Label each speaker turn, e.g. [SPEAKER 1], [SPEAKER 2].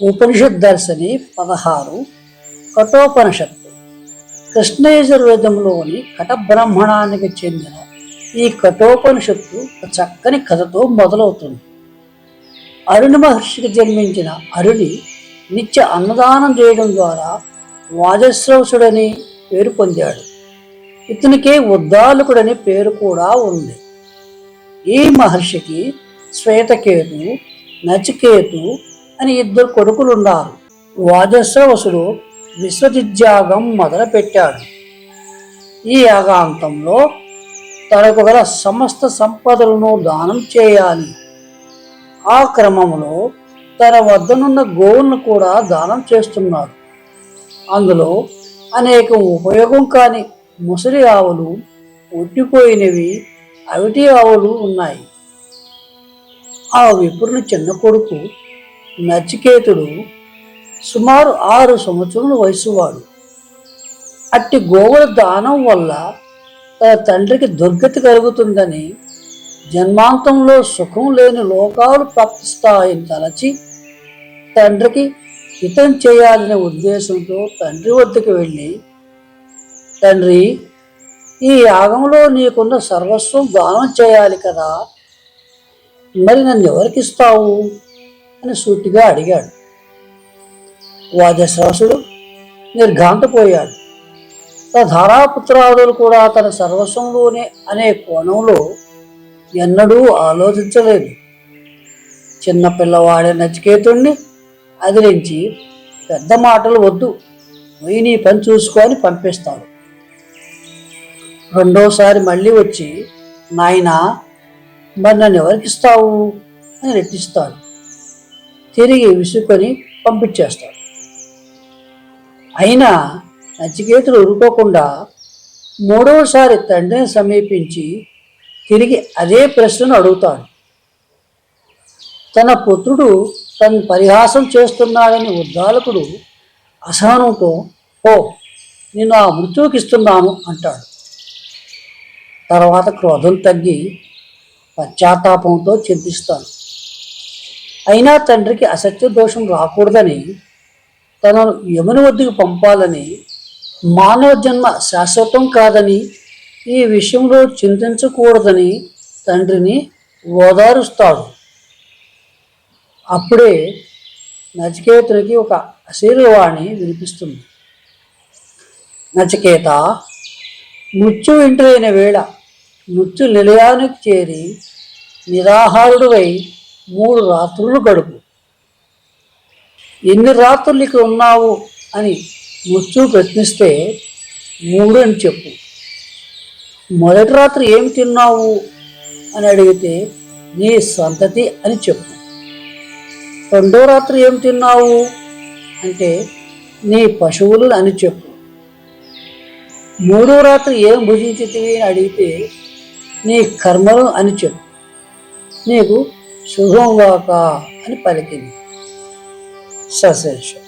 [SPEAKER 1] ఉపనిషత్ దర్శని పదహారు కఠోపనిషత్తు. కృష్ణయజుర్వేదంలోని కటబ్రహ్మణానికి చెందిన ఈ కఠోపనిషత్తు చక్కని కథతో మొదలవుతుంది. అరుణి మహర్షికి జన్మించిన అరుణి నిత్య అన్నదానం చేయడం ద్వారా వాజశ్రవసుడని పేరు పొందాడు. ఇతనికే ఉద్దాలకుడని పేరు కూడా ఉంది. ఈ మహర్షికి శ్వేతకేతు నచికేతు అని ఇద్దరు కొడుకులున్నారు. వాజశ్రవసుడు విశ్వజిద్యాగం మొదలుపెట్టాడు. ఈ యాగాంతంలో తనకు గల సమస్త సంపదలను దానం చేయాలి. ఆ క్రమంలో తన వద్దనున్న గోవులను కూడా దానం చేస్తున్నారు అందులో అనేక ఉపయోగం కాని ముసలి ఆవులు ఒట్టిపోయినవి అవిటి ఆవులు ఉన్నాయి. ఆ విపురుని చిన్న కొడుకు నచికేతుడు సుమారు ఆరు సంవత్సరముల వయసువాడు. అట్టి గోవుల దానం వల్ల తన తండ్రికి దుర్గతి కలుగుతుందని జన్మాంతంలో సుఖం లేని లోకాలు ప్రాప్తిస్తాయని తలచి తండ్రికి హితం చేయాలనే ఉద్దేశంతో తండ్రి వద్దకు వెళ్ళి తండ్రి ఈ యాగంలో నీకున్న సర్వస్వం దానం చేయాలి కదా. మరి నన్ను ఎవరికి ఇస్తావు? అని సూటిగా అడిగాడు. వాజశ్వాసుడు నిర్ఘాంతపోయాడు. తన ధారాపుత్రాదులు కూడా తన సర్వస్వంలోనే అనే కోణంలో ఎన్నడూ ఆలోచించలేదు. చిన్నపిల్లవాడే నచికేతుణ్ణి అదిరించి పెద్ద మాటలు వద్దు పోయి నీ పని చూసుకొని పంపిస్తాడు. రెండోసారి మళ్ళీ వచ్చి నాయనా మరి నన్ను ఎవరికిస్తావు అని రెట్టిస్తాడు. తిరిగి విసుకొని పంపించేస్తాడు అయినా నచికేతుడు ఊరుకోకుండా మూడవసారి తండ్రిని సమీపించి తిరిగి అదే ప్రశ్నను అడుగుతాడు. తన పుత్రుడు తను పరిహాసం చేస్తున్నాడని ఉద్దాలకుడు అసహనంతో ఓ నేను ఆ మృత్యువుకి ఇస్తున్నాను అంటాడు. తర్వాత క్రోధం తగ్గి పశ్చాత్తాపంతో చింతిస్తాను అయినా తండ్రికి అసత్య దోషం రాకూడదని తనను యముని వద్దకు పంపాలని మానవ జన్మ శాశ్వతం కాదని ఈ విషయంలో చింతించకూడదని తండ్రిని ఓదారుస్తాడు. అప్పుడే నచికేతునికి ఒక అశీర్వాణి వినిపిస్తుంది. నచికేత మృత్యు ఇంటైన వేళ మృత్యు నిలయానికి చేరి నిరాహారుడువై మూడు రాత్రులు గడుపు. ఎన్ని రాత్రులు ఇక్కడ ఉన్నావు అని మృత్యువు ప్రశ్నిస్తే మూడు అని చెప్పు. మొదటి రాత్రి ఏమి తిన్నావు అని అడిగితే నీ సంతతి అని చెప్పు. రెండో రాత్రి ఏం తిన్నావు అంటే నీ పశువులు అని చెప్పు. మూడో రాత్రి ఏం భుజించితివి అని అడిగితే నీ కర్మలు అని చెప్పు. నీకు శుభంగాక అని పలికింది. సశేషం